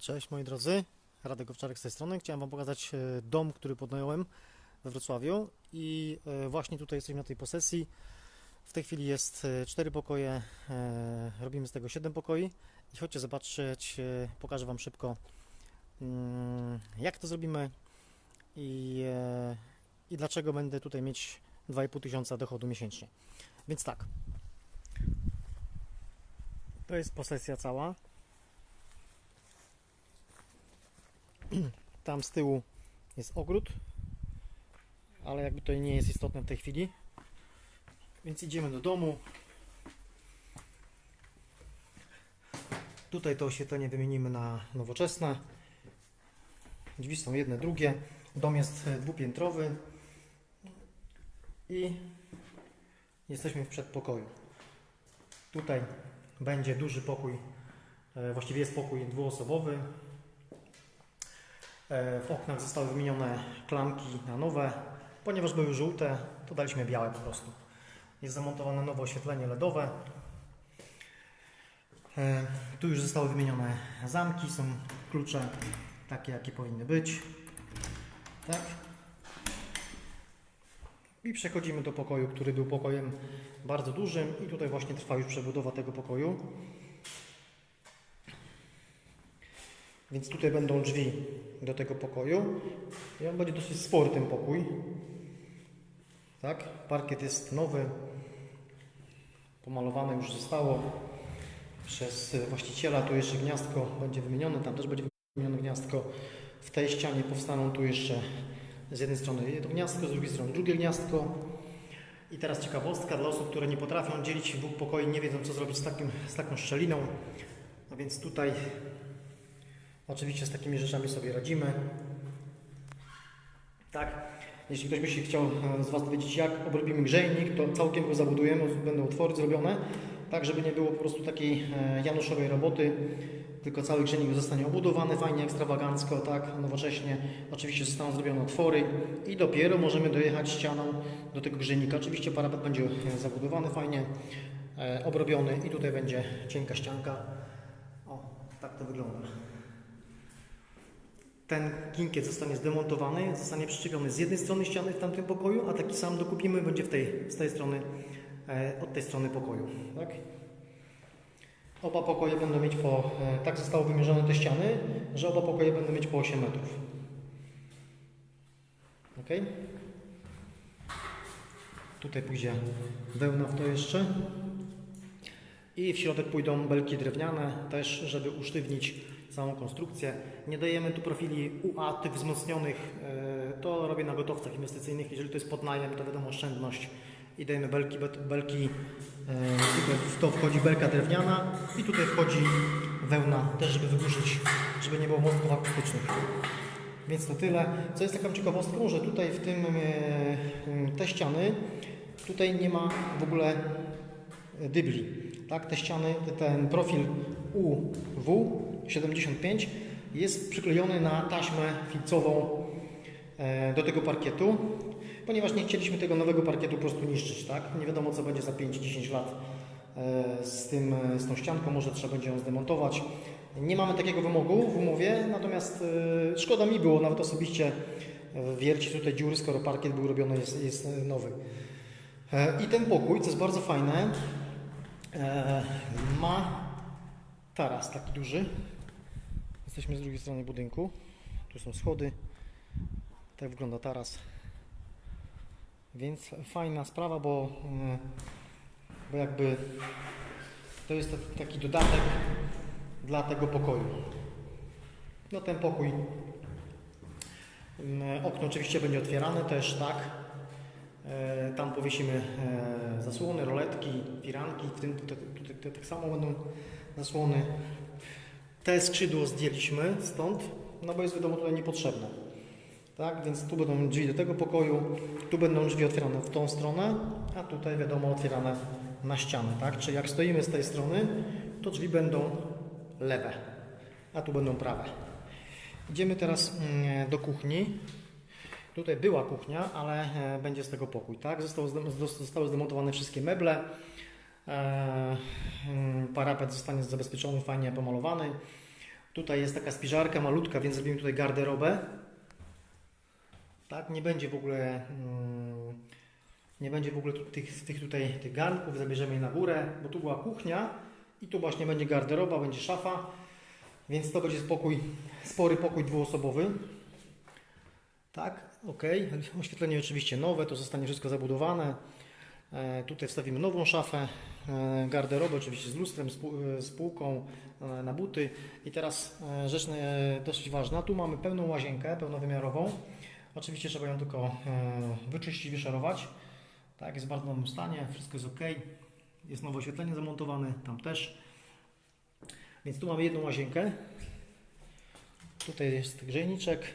Cześć moi drodzy, Radek Owczarek z tej strony. Chciałem Wam pokazać e, dom, który podnająłem we Wrocławiu i e, właśnie tutaj jesteśmy na tej posesji. W tej chwili jest e, cztery pokoje, e, robimy z tego 7 pokoi i chodźcie zobaczyć, e, pokażę Wam szybko mm, jak to zrobimy i, e, i dlaczego będę tutaj mieć 2,5 tysiąca dochodu miesięcznie. Więc tak, to jest posesja cała. Tam z tyłu jest ogród, ale jakby to nie jest istotne w tej chwili. Więc idziemy do domu. Tutaj to oświetlenie wymienimy na nowoczesne. Drzwi są jedne, drugie. Dom jest e, dwupiętrowy. I jesteśmy w przedpokoju. Tutaj będzie duży pokój, e, właściwie jest pokój dwuosobowy. E, W oknach zostały wymienione klamki na nowe. Ponieważ były żółte, to daliśmy białe po prostu. Jest zamontowane nowe oświetlenie LEDowe. E, Tu już zostały wymienione zamki, są klucze takie, jakie powinny być. Tak. I przechodzimy do pokoju, który był pokojem bardzo dużym i tutaj właśnie trwa już przebudowa tego pokoju. Więc tutaj będą drzwi do tego pokoju. I on będzie dosyć spory ten pokój. Tak? Parkiet jest nowy. Pomalowane już zostało przez właściciela. Tu jeszcze gniazdko będzie wymienione, tam też będzie wymienione gniazdko. W tej ścianie powstaną tu jeszcze z jednej strony jedno gniazdko, z drugiej strony drugie gniazdko. I teraz ciekawostka dla osób, które nie potrafią dzielić dwóch pokoi, nie wiedzą co zrobić z, takim, z taką szczeliną. A więc tutaj Oczywiście z takimi rzeczami sobie radzimy. Tak. Jeśli ktoś by się chciał e, z Was dowiedzieć, jak obrobimy grzejnik, to całkiem go zabudujemy, będą otwory zrobione, tak żeby nie było po prostu takiej e, januszowej roboty, tylko cały grzejnik zostanie obudowany fajnie, ekstrawagancko, tak, nowocześnie. Oczywiście zostaną zrobione otwory i dopiero możemy dojechać ścianą do tego grzejnika. Oczywiście parapet będzie e, zabudowany fajnie, obrobiony i tutaj będzie cienka ścianka. O, tak to wygląda. Ten kinkiet zostanie zdemontowany, zostanie przyczepiony z jednej strony ściany w tamtym pokoju, a taki sam dokupimy będzie w tej, z tej strony, e, od tej strony pokoju. Tak? Oba pokoje będą mieć po, e, tak zostało wymierzone te ściany, że oba pokoje będą mieć po 8 metrów. Ok? Tutaj pójdzie wełna w to jeszcze. I w środek pójdą belki drewniane, też żeby usztywnić całą konstrukcję. Nie dajemy tu profili UA, tych wzmocnionych, e, to robię na gotowcach inwestycyjnych. Jeżeli to jest pod najem, to wiadomo oszczędność i dajemy belki, belki e, w to wchodzi belka drewniana i tutaj wchodzi wełna, też żeby wygłuszyć, żeby nie było mostków akustycznych. Więc to tyle. Co jest taką ciekawostką, że tutaj w tym e, te ściany, tutaj nie ma w ogóle dybli. Tak, te ściany, ten profil UW75 jest przyklejony na taśmę filcową e, do tego parkietu, ponieważ nie chcieliśmy tego nowego parkietu po prostu niszczyć. Tak? Nie wiadomo, co będzie za 5-10 lat e, z, tym, z tą ścianką, może trzeba będzie ją zdemontować. Nie mamy takiego wymogu w umowie, natomiast e, szkoda mi było nawet osobiście e, wiercić tutaj dziury, skoro parkiet był robiony, jest, jest nowy. E, I ten pokój, co jest bardzo fajne, e, ma taras taki duży. Jesteśmy z drugiej strony budynku. Tu są schody. Tak wygląda taras. Więc fajna sprawa, bo, mm, bo jakby to jest ta- taki dodatek dla tego pokoju. No ten pokój. mm, Okno oczywiście będzie otwierane też, tak. E, Tam powiesimy e, zasłony, roletki, firanki, w tym tutaj, tak samo będą zasłony. Te skrzydło zdjęliśmy stąd, no bo jest wiadomo tutaj niepotrzebne. Tak, więc tu będą drzwi do tego pokoju, tu będą drzwi otwierane w tą stronę, a tutaj wiadomo otwierane na ścianę, tak? Czyli jak stoimy z tej strony, to drzwi będą lewe, a tu będą prawe. Idziemy teraz mm, do kuchni. Tutaj była kuchnia, ale e, będzie z tego pokój, tak? Zostały zdemontowane wszystkie meble. E, mm, parapet zostanie zabezpieczony, fajnie pomalowany. Tu Tutaj jest taka spiżarka malutka, więc zrobimy tutaj garderobę. Tak, nie będzie w ogóle mm, nie będzie w ogóle tych, tych tutaj tych garnków, zabierzemy je na górę, bo tu była kuchnia i tu właśnie będzie garderoba, będzie szafa, więc to będzie spokój, spory pokój dwuosobowy. Tak, ok. Oświetlenie oczywiście nowe, to zostanie wszystko zabudowane. E, tutaj wstawimy nową szafę, e, garderobę oczywiście z lustrem, z, e, półką na buty. I teraz rzecz dosyć ważna, tu mamy pełną łazienkę, pełnowymiarową. Oczywiście trzeba ją tylko wyczyścić, wyszorować. Tak, jest w bardzo dobrym stanie, wszystko jest ok. Jest nowe oświetlenie zamontowane, tam też. Więc tu mamy jedną łazienkę. Tutaj jest grzejniczek.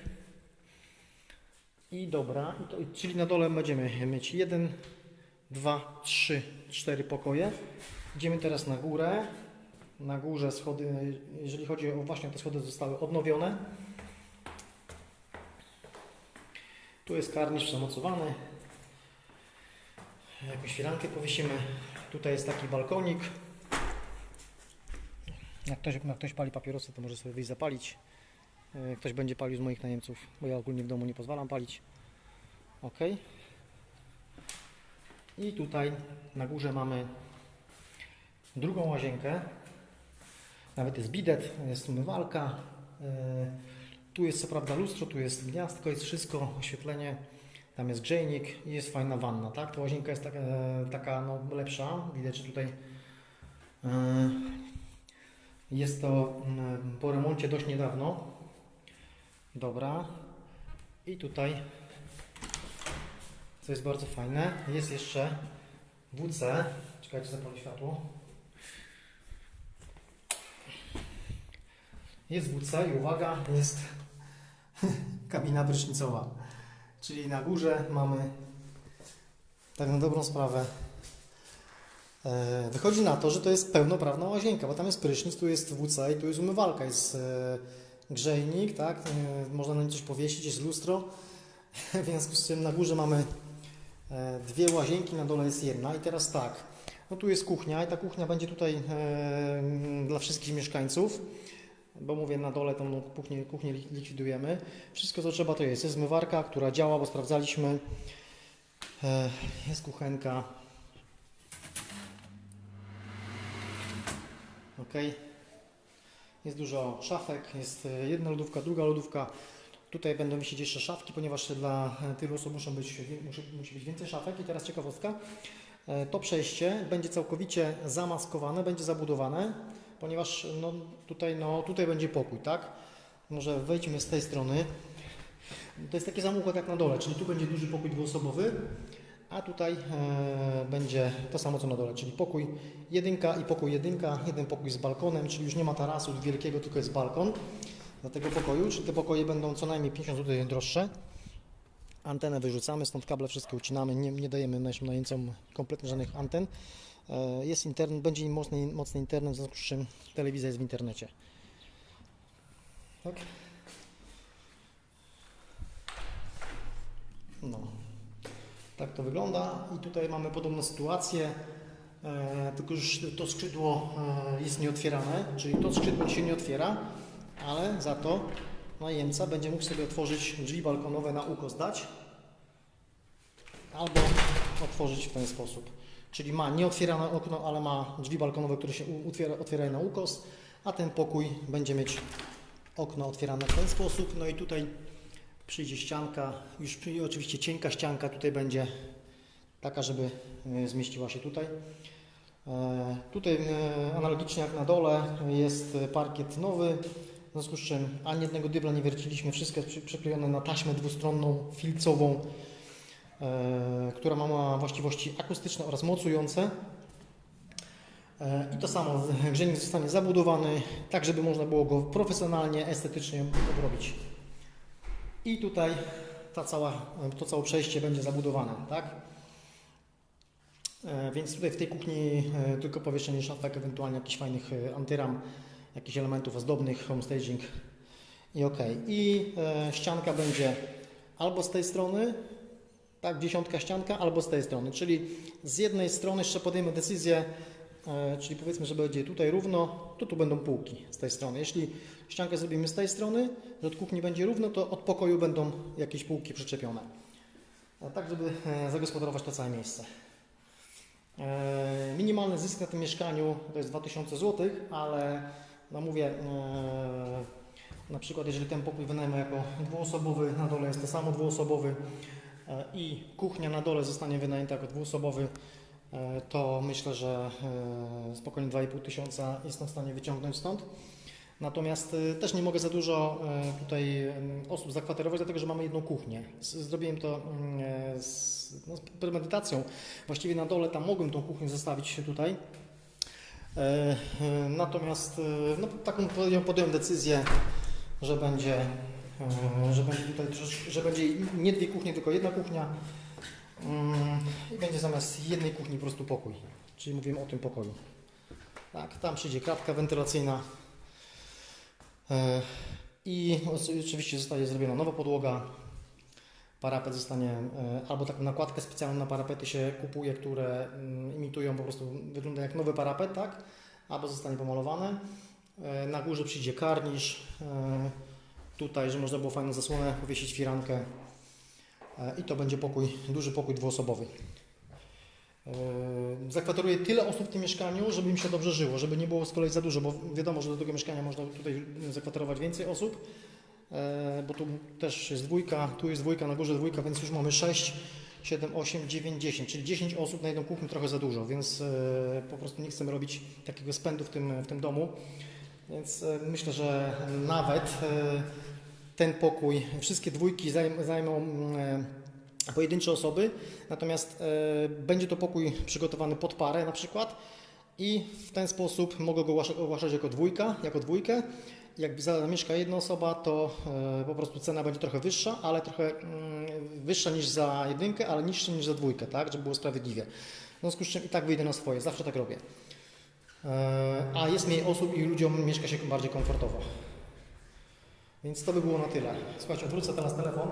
I dobra, i to, czyli na dole będziemy mieć jeden, dwa, trzy, cztery pokoje. Idziemy teraz na górę. Na górze schody, jeżeli chodzi o właśnie te schody, zostały odnowione. Tu jest karnisz przemocowany. Jakąś firankę powiesimy. Tutaj jest taki balkonik. Jak ktoś, jak ktoś pali papierosy, to może sobie wyjść zapalić. E, Ktoś będzie palił z moich najemców, bo ja ogólnie w domu nie pozwalam palić. Ok. I tutaj na górze mamy drugą łazienkę. Nawet jest bidet, jest umywalka. E, Tu jest co prawda lustro, tu jest gniazdko, jest wszystko, oświetlenie. Tam jest grzejnik i jest fajna wanna, tak? Ta łazienka jest taka, taka no, lepsza. Widać, że tutaj e, jest to mm, po remoncie dość niedawno. Dobra. I tutaj, co jest bardzo fajne, jest jeszcze WC. Czekajcie, zapalę światło. Jest WC i uwaga, jest kabina prysznicowa. Czyli na górze mamy, tak na dobrą sprawę, e, wychodzi na to, że to jest pełnoprawna łazienka, bo tam jest prysznic, tu jest WC i tu jest umywalka, jest e, grzejnik, tak? E, Można na nim coś powiesić, jest lustro. W związku z czym na górze mamy e, dwie łazienki, na dole jest jedna. I teraz tak, no tu jest kuchnia i ta kuchnia będzie tutaj e, dla wszystkich mieszkańców, bo mówię na dole tą kuchnię, kuchnię li- likwidujemy. Wszystko co trzeba to jest. Jest zmywarka, która działa, bo sprawdzaliśmy. Jest kuchenka. Ok. Jest dużo szafek, jest e, jedna lodówka, druga lodówka. Tutaj będą wisieć jeszcze szafki, ponieważ dla e, tylu osób muszą być, musi, musi być więcej szafek. I teraz ciekawostka. E, To przejście będzie całkowicie zamaskowane, będzie zabudowane, ponieważ no, tutaj, no, tutaj będzie pokój, tak? Może wejdźmy z tej strony. To jest takie zamówienie jak na dole, czyli tu będzie duży pokój dwuosobowy, a tutaj e, będzie to samo co na dole, czyli pokój jedynka i pokój jedynka, jeden pokój z balkonem, czyli już nie ma tarasu wielkiego, tylko jest balkon do tego pokoju, czyli te pokoje będą co najmniej 50 zł droższe. Antenę wyrzucamy, stąd kable wszystkie ucinamy, nie, nie dajemy naszym najemcom kompletnie żadnych anten. E, Jest internet, będzie mocny, mocny internet, w związku z czym telewizja jest w internecie. Tak? No. Tak to wygląda i tutaj mamy podobną sytuację, e, tylko już to skrzydło e, jest nieotwierane, czyli to skrzydło się nie otwiera, ale za to najemca będzie mógł sobie otworzyć drzwi balkonowe na ukos dać albo otworzyć w ten sposób. Czyli ma nieotwierane okno, ale ma drzwi balkonowe, które się otwiera, otwierają na ukos, a ten pokój będzie mieć okno otwierane w ten sposób. No i tutaj przyjdzie ścianka, już oczywiście cienka ścianka tutaj będzie taka, żeby e, zmieściła się tutaj. E, Tutaj e, analogicznie jak na dole jest parkiet nowy, w związku z czym ani jednego dybla nie wierciliśmy, wszystko jest przy- przyklejone na taśmę dwustronną, filcową, która ma- właściwości akustyczne oraz mocujące. I to samo, grzejnik zostanie zabudowany tak, żeby można było go profesjonalnie, estetycznie obrobić. I tutaj ta cała, to całe przejście będzie zabudowane, tak? E, Więc tutaj w tej kuchni e, tylko powieszenie szafek, ewentualnie jakichś fajnych e, antyram, jakichś elementów ozdobnych, homestaging i ok. I ścianka będzie albo z tej strony, tak, dziesiątka ścianka, albo z tej strony. Czyli z jednej strony jeszcze podejmę decyzję, czyli powiedzmy, że będzie tutaj równo, to tu będą półki z tej strony. Jeśli ściankę zrobimy z tej strony, że od kuchni będzie równo, to od pokoju będą jakieś półki przyczepione. E, Tak, żeby e, zagospodarować to całe miejsce. E, Minimalny zysk na tym mieszkaniu to jest 2000 zł, ale no mówię, e, na przykład jeżeli ten pokój wynajmę jako dwuosobowy, na dole jest to samo dwuosobowy e, i kuchnia na dole zostanie wynajęta jako dwuosobowy, e, to myślę, że e, spokojnie 2,5 tysiąca jestem w stanie wyciągnąć stąd. Natomiast e, też nie mogę za dużo e, tutaj osób zakwaterować, dlatego że mamy jedną kuchnię. Zrobiłem to mm, e, z, no, z premedytacją. Właściwie na dole tam mogłem tą kuchnię zostawić tutaj. E, e, Natomiast e, no, taką podjąłem, decyzję, że będzie, e, że będzie tutaj że będzie nie dwie kuchnie, tylko jedna kuchnia. Mm, I będzie zamiast jednej kuchni po prostu pokój. Czyli mówimy o tym pokoju. Tak, tam przyjdzie kratka wentylacyjna. E, I oczywiście zostaje zrobiona nowa podłoga. Parapet zostanie, e, albo taką nakładkę specjalną na parapety się kupuje, które mm, imitują po prostu, wygląda jak nowy parapet, tak? Albo zostanie pomalowane. E, Na górze przyjdzie karnisz. Tutaj, że można było fajną zasłonę powiesić firankę. E, I to będzie pokój, duży pokój dwuosobowy. E, Zakwateruję tyle osób w tym mieszkaniu, żeby im się dobrze żyło, żeby nie było z kolei za dużo, bo wiadomo, że do tego mieszkania można tutaj zakwaterować więcej osób, e, bo tu też jest dwójka, tu jest dwójka, na górze dwójka, więc już mamy 6, 7, 8, 9, 10, czyli 10 osób na jedną kuchnię trochę za dużo, więc po prostu nie chcemy robić takiego spędu w tym, w tym domu, więc myślę, że nawet ten pokój, wszystkie dwójki zajm- zajmą mm, e, pojedyncze osoby, natomiast e, będzie to pokój przygotowany pod parę na przykład i w ten sposób mogę go ogłaszać, jako dwójka, jako dwójkę. Jak zamieszka jedna osoba, to e, po prostu cena będzie trochę wyższa, ale trochę mm, wyższa niż za jedynkę, ale niższa niż za dwójkę, tak, żeby było sprawiedliwie. W związku z czym i tak wyjdę na swoje, zawsze tak robię. A jest mniej osób i ludziom mieszka się bardziej komfortowo. Więc to by było na tyle. Słuchajcie, odwrócę teraz telefon.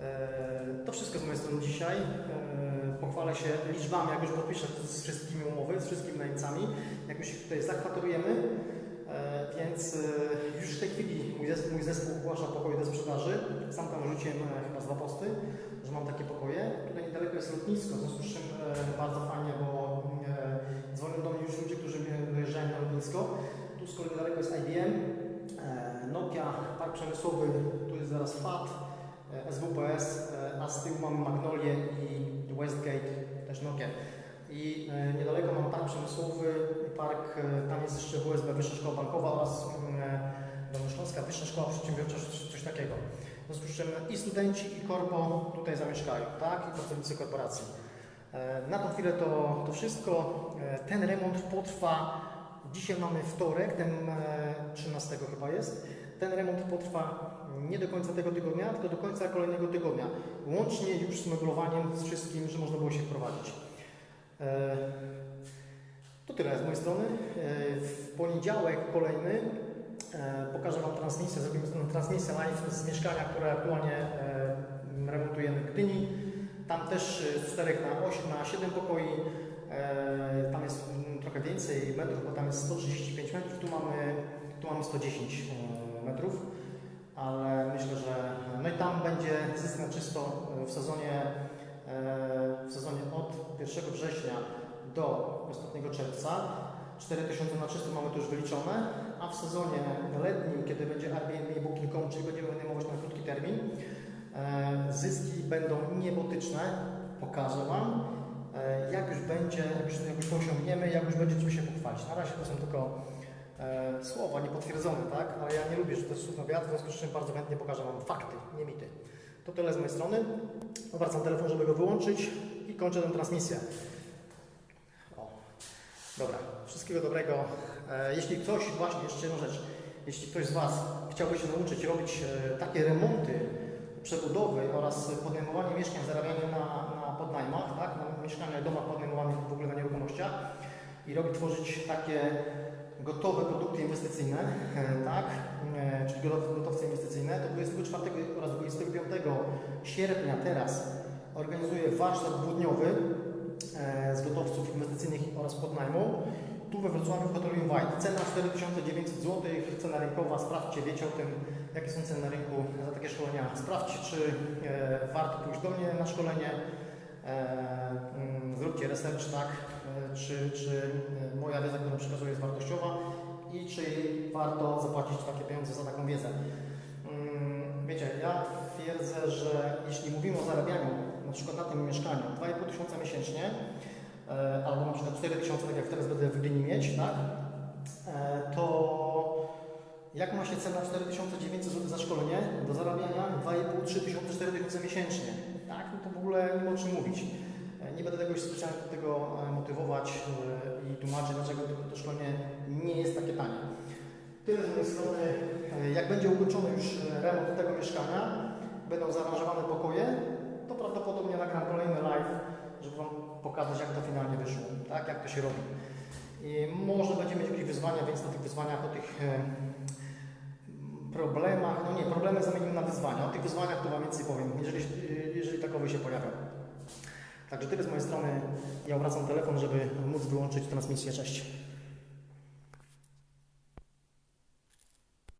E, To wszystko z mojej strony dzisiaj. E, Pochwalę się liczbami, jak już podpiszę z wszystkimi umowy, z wszystkimi najemcami, jak już ich tutaj zakwaterujemy. E, Więc już w tej chwili mój zespół, mój zespół ogłasza pokoje do sprzedaży. Sam tam rzuciłem chyba dwa posty, że mam takie pokoje. Tutaj niedaleko jest lotnisko, w związku z czym bardzo fajnie, bo dzwonią do mnie już ludzie, którzy mnie dojeżdżają na lotnisko. Tu z kolei niedaleko jest IBM, przemysłowy, tu jest zaraz FAT, e, SWPS, e, a z tyłu mamy Magnolię i Westgate, też Nokia. I e, niedaleko mam park przemysłowy, park, tam jest jeszcze WSB, Wyższa Szkoła Bankowa oraz e, Dolnośląska Wyższa Szkoła Przedsiębiorcza, coś, takiego. W związku z czym i studenci, i korpo tutaj zamieszkają, tak? I pracownicy korporacji. Na tą chwilę to, to wszystko. Ten remont potrwa, dzisiaj mamy wtorek, ten e, 13 chyba jest. Ten remont potrwa nie do końca tego tygodnia, tylko do końca kolejnego tygodnia. Łącznie już z meblowaniem, z wszystkim, że można było się wprowadzić. E, To tyle z mojej strony. E, W poniedziałek kolejny e, pokażę Wam transmisję, zrobimy transmisję live z mieszkania, które aktualnie remontujemy w Gdyni. Tam też z 4 na 8, na 7 pokoi. Tam jest mm, trochę więcej metrów, bo tam jest 135 metrów, tu mamy, tu mamy 110 e, metrów. Ale myślę, że no i tam będzie zysk na czysto e, w sezonie, e, w sezonie od 1 września do ostatniego czerwca. 4000 na czysto mamy to już wyliczone, a w sezonie letnim, kiedy będzie Airbnb Booking.com, czyli będziemy wynajmować na krótki termin, e, zyski będą niebotyczne. Pokażę Wam, jak już będzie, jak już, jak już to osiągniemy, jak już będzie czym się pochwalić. Na razie to są tylko e, słowa niepotwierdzone, tak? Ale ja nie lubię, jest słów na wiatr, w związku z czym bardzo chętnie pokażę Wam fakty, nie mity. To tyle z mojej strony. Wracam telefon, żeby go wyłączyć i kończę tę transmisję. O. Dobra, wszystkiego dobrego. E, Jeśli ktoś, właśnie jeszcze jedna rzecz, jeśli ktoś z Was chciałby się nauczyć robić e, takie remonty, przebudowy oraz podejmowanie mieszkań, zarabianie na, na podnajmach, tak, na mieszkaniach, domach podejmowanych w ogóle na nieruchomościach i robić, tworzyć takie gotowe produkty inwestycyjne, e, tak, e, czyli gotowce inwestycyjne, to 24 oraz 25 sierpnia teraz organizuję warsztat dwudniowy e, z gotowców inwestycyjnych oraz podnajmu. Tu we Wrocławiu w hotelu Invite. Cena 4900 zł, cena rynkowa. Sprawdźcie, wiecie o tym, jakie są ceny na rynku za takie szkolenia. Sprawdźcie, czy warto pójść do mnie na szkolenie. Mm, zróbcie research, tak, czy, czy e, moja wiedza, którą przekazuję jest wartościowa i czy warto zapłacić takie pieniądze za taką wiedzę. Mm, Wiecie, ja twierdzę, że jeśli mówimy o zarabianiu, na przykład na tym mieszkaniu, 2,5 tysiąca miesięcznie, e, albo na przykład 4 tysiące, tak jak teraz będę w Gdyni mieć, tak, e, to jak ma się cena 4900 zł za szkolenie do zarabiania 2,5, 3 tysiące, 4 tysiące miesięcznie, tak, no to w ogóle nie ma o czym mówić. Nie będę tego specjalnie tego e, motywować e, i tłumaczyć, dlaczego to, szkolenie nie jest takie tanie. Tyle z mojej strony. E, Jak będzie ukończony już remont tego mieszkania, będą zaaranżowane pokoje, to prawdopodobnie nagram kolejny live, żeby Wam pokazać, jak to finalnie wyszło, tak, jak to się robi. I może będziemy mieć jakieś wyzwania, więc na tych wyzwaniach, o tych problemach, no nie, problemy zamienimy na wyzwania. O tych wyzwaniach to Wam więcej powiem, jeżeli, jeżeli takowe się pojawią. Także tyle z mojej strony. Ja wracam telefon, żeby móc wyłączyć transmisję. Cześć.